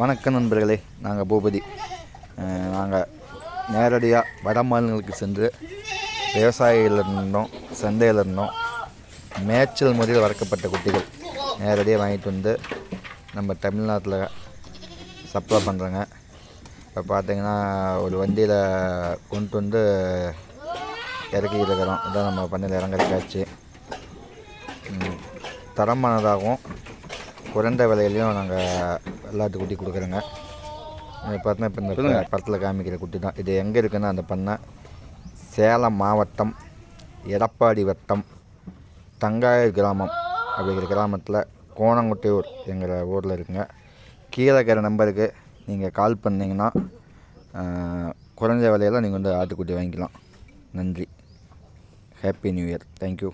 வணக்கம் நண்பர்களே நாங்கள் பூபதி. நாங்கள் நேரடியாக வட மாநிலங்களுக்கு சென்று விவசாயிகளிருந்தோம் சந்தையில் இருந்தோம். மேய்ச்சல் முறையில் வளர்க்கப்பட்ட குட்டிகள் நேரடியாக வாங்கிட்டு வந்து நம்ம தமிழ்நாட்டில் சப்ளை பண்ணுறோங்க இப்போ பார்த்தீங்கன்னா ஒரு வண்டியில் கொண்டு வந்து இறக்கி இருக்கிறோம். இதான் நம்ம பண்ணையில் இறங்குற காட்சி தரமானதாகவும் குறைந்த விலையிலையும் நாங்கள் எல்லாத்துக்கும் குட்டி கொடுக்குறோங்க. இது பார்த்தீங்கன்னா இப்போ இந்த படத்தில் காமிக்கிற குட்டி தான். இது எங்கே இருக்குன்னா அந்த பண்ணை? சேலம் மாவட்டம் எடப்பாடி வட்டம் தங்காய கிராமம் அப்படிங்கிற கிராமத்தில் கோணங்குட்டியூர் என்கிற ஊரில் இருக்குங்க. கீழே இருக்கிற நம்பருக்கு நீங்கள் கால் பண்ணிங்கன்னா குறைஞ்ச விலையில நீங்கள் வந்து ஆட்டுக்குட்டி வாங்கிக்கலாம். நன்றி. Happy new year thank you